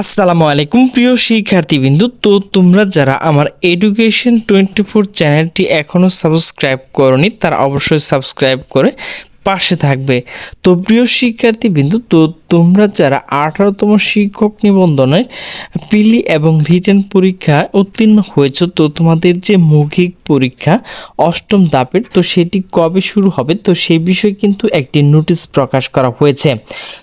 আসসালামু আলাইকুম, প্রিয় শিক্ষার্থীবৃন্দু তো তোমরা যারা আমার এডুকেশন টোয়েন্টি ফোর চ্যানেলটি এখনও সাবস্ক্রাইব করনি, তারা অবশ্যই সাবস্ক্রাইব করে পাশে থাকবে। তো প্রিয় শিক্ষার্থীবৃন্দু, তো তোমরা যারা আঠারোতম শিক্ষক নিবন্ধনে পিলি এবং রিটেন পরীক্ষায় উত্তীর্ণ হয়েছে, তো তোমাদের যে মৌখিক পরীক্ষা অষ্টম দাপের তো সেটি কবে শুরু হবে? তো সেই বিষয়ে কিন্তু একটি নোটিশ প্রকাশ করা হয়েছে।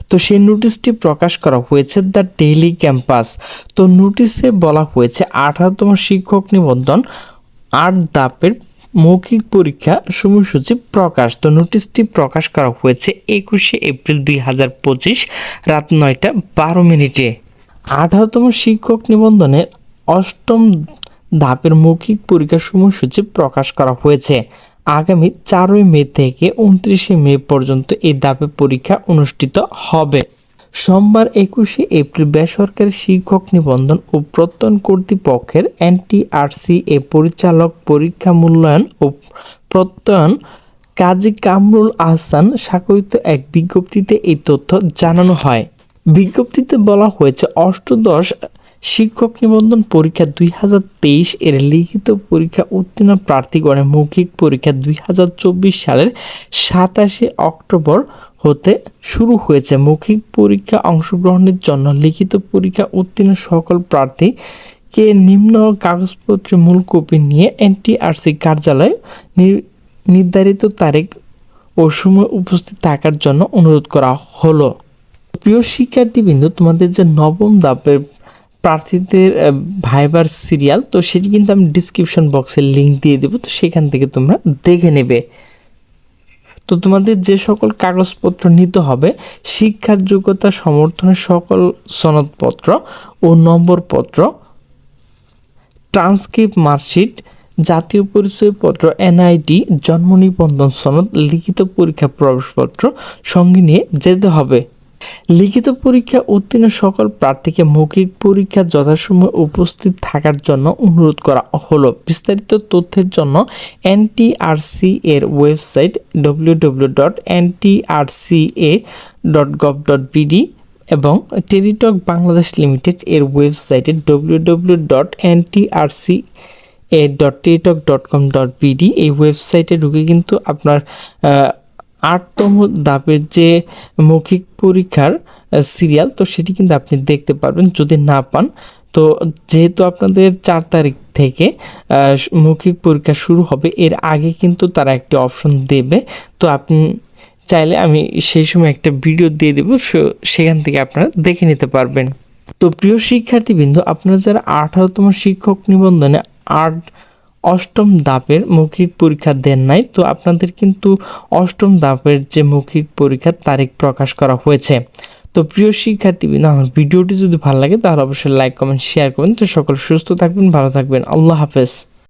তো সেই নোটিশটি প্রকাশ করা হয়েছে দ্য ডেইলি ক্যাম্পাস। তো নোটিশে বলা হয়েছে, আঠারোতম শিক্ষক নিবন্ধন আট দাপের মৌখিক পরীক্ষা সময়সূচি প্রকাশ। তো নোটিশটি প্রকাশ করা হয়েছে একুশে এপ্রিল দুই হাজার পঁচিশ রাত নয়টা বারো মিনিটে। আঠারোতম শিক্ষক নিবন্ধনের অষ্টম ধাপের মৌখিক পরীক্ষার সময়সূচি প্রকাশ করা হয়েছে। আগামী চারই মে থেকে উনত্রিশে মে পর্যন্ত এই ধাপে পরীক্ষা অনুষ্ঠিত হবে। সোমবার একুশে এপ্রিল বেসরকারি শিক্ষক নিবন্ধন ও প্রত্যয়ন কর্তৃপক্ষের এনটিআরসি এ পরিচালক পরীক্ষা মূল্যায়ন ও প্রত্যয়ন কাজী কামরুল আহসান স্বাক্ষরিত এক বিজ্ঞপ্তিতে এই তথ্য জানানো হয়। বিজ্ঞপ্তিতে বলা হয়েছে, অষ্টদশ শিক্ষক নিবন্ধন পরীক্ষা দুই হাজার তেইশ এর লিখিত পরীক্ষা উত্তীর্ণ প্রার্থীগণের মৌখিক পরীক্ষা দুই হাজার চব্বিশ সালের সাতাশে অক্টোবর হতে শুরু হয়েছে। মৌখিক পরীক্ষা অংশগ্রহণের জন্য লিখিত পরীক্ষা উত্তীর্ণ সকল প্রার্থীকে নিম্ন কাগজপত্রের মূল কপি নিয়ে এনটিআরসি কার্যালয়ে নির্ধারিত তারিখ ও সময় উপস্থিত থাকার জন্য অনুরোধ করা হলো। প্রিয় শিক্ষার্থীবৃন্দ, তোমাদের যে নবম ধাপের প্রার্থীদের ভাইবার সিরিয়াল, তো সেটি কিন্তু আমি ডিসক্রিপশন বক্সে লিংক দিয়ে দেবো, তো সেখান থেকে তোমরা দেখে নেবে। তো তোমাদের যে সকল কাগজপত্র নিতে হবে, শিক্ষার যোগ্যতা, সমর্থনের সকল সনদপত্র ও নম্বরপত্র ট্রান্সক্রিপ্ট মার্কশিট জাতীয় পরিচয়পত্র এনআইডি জন্ম নিবন্ধন সনদ, লিখিত পরীক্ষা প্রবেশপত্র সঙ্গে নিয়ে যেতে হবে। লিখিত পরীক্ষা উত্তীর্ণ সকল প্রার্থীকে মৌখিক পরীক্ষা যথাসময়ে উপস্থিত থাকার জন্য অনুরোধ করা হলো। বিস্তারিত তথ্যের জন্য এনটিআরসি এর website W W dot dot dot BD এবং টেলিটক বাংলাদেশ লিমিটেড এর ওয়েবসাইটে W W dot NTRC A dot Teletalk dot com dot BD এই ওয়েবসাইটে ঢুকে কিন্তু আপনার আটতম ধাপের যে মৌখিক পরীক্ষার সিরিয়াল তো সেটি কিন্তু আপনি দেখতে পারবেন যদি না পান। তো যেহেতু আপনাদের চার তারিখ থেকে মৌখিক পরীক্ষা শুরু হবে, এর আগে কিন্তু তারা একটি অপশন দেবে। তো আপনি চাইলে আমি সেই সময় একটা ভিডিও দিয়ে দেবো সেখান থেকে আপনারা দেখে নিতে পারবেন। তো প্রিয় শিক্ষার্থীবৃন্দ, আপনারা যারা আঠারোতম শিক্ষক নিবন্ধনে আট অষ্টম দাপের মৌখিক পরীক্ষা দেন নাই, তো আপনাদের কিন্তু অষ্টম দাপের যে মৌখিক পরীক্ষার তারিখ প্রকাশ করা হয়েছে। তো প্রিয় শিক্ষার্থীবৃন্দ, আমার ভিডিওটি যদি ভালো লাগে, তাহলে অবশ্যই লাইক কমেন্ট শেয়ার করবেন। তো সকল সুস্থ থাকবেন, ভালো থাকবেন। আল্লাহ হাফেজ।